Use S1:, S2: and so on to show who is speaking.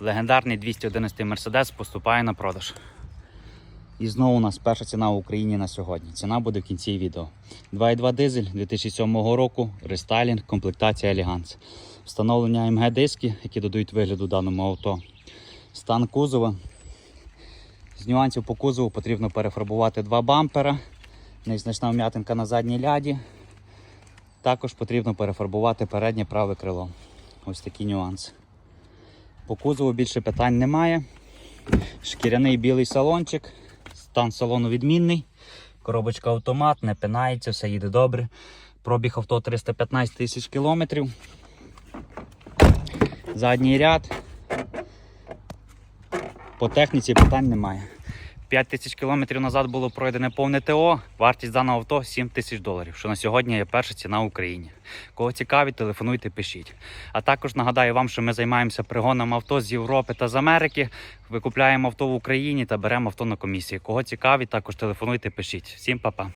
S1: Легендарний 211 Mercedes поступає на продаж. І знову у нас перша ціна в Україні на сьогодні. Ціна буде в кінці відео. 2.2 дизель 2007 року, рестайлінг, комплектація Elegance. Встановлення АМГ диски, які додають вигляду даному авто. Стан кузова. З нюансів по кузову потрібно перефарбувати два бампера. Незначна вм'ятинка на задній ляді. Також потрібно перефарбувати переднє праве крило. Ось такі нюанси. По кузову більше питань немає. Шкіряний білий салончик. Стан салону відмінний. Коробочка автомат, не пинається, все їде добре. Пробіг авто 315 тисяч кілометрів. Задній ряд. По техніці питань немає. 5 тисяч кілометрів назад було пройдене повне ТО. Вартість даного авто 7 тисяч доларів, що на сьогодні є перша ціна в Україні. Кого цікавить, телефонуйте, пишіть. А також нагадаю вам, що ми займаємося пригоном авто з Європи та з Америки. Викупляємо авто в Україні та беремо авто на комісії. Кого цікавить, також телефонуйте, пишіть. Всім па-па.